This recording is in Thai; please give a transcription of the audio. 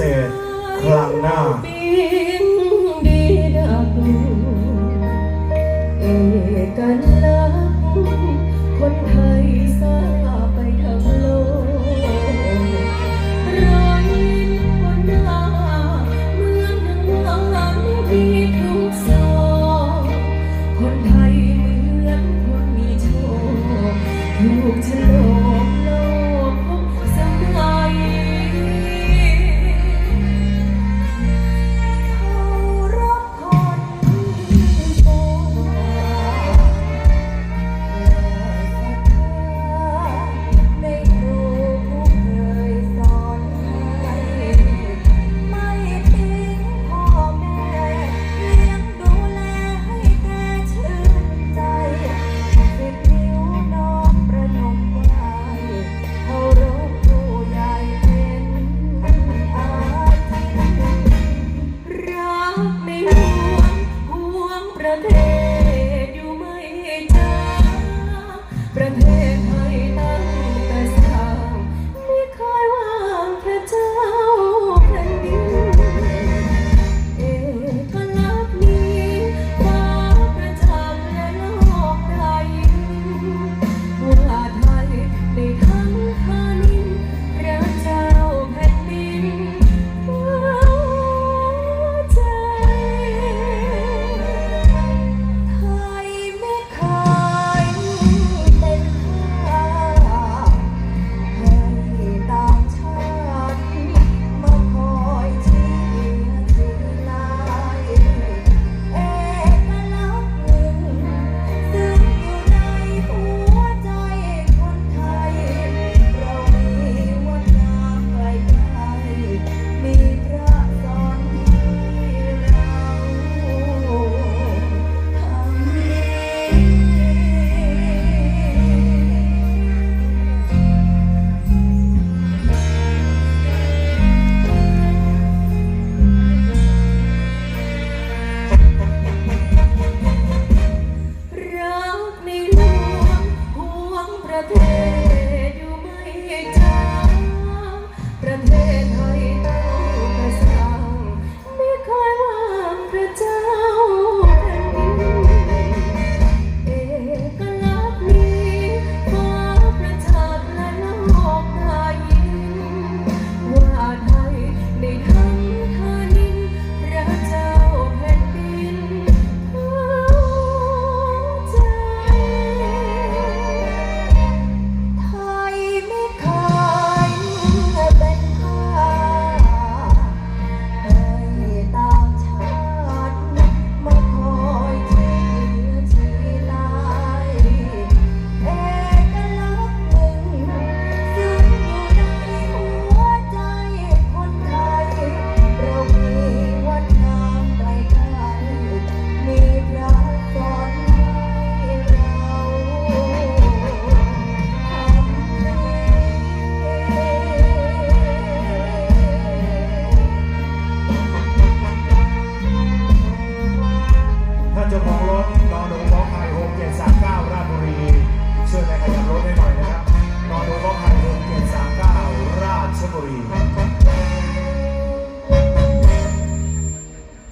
ษตรครั้งหน้า คนไทยสร้ไปทั้งโลกรอยคนหน้เมืองน้ำที่ทุกซอกคนไทยเมือนคนมีโชคถูกชะโประเทศ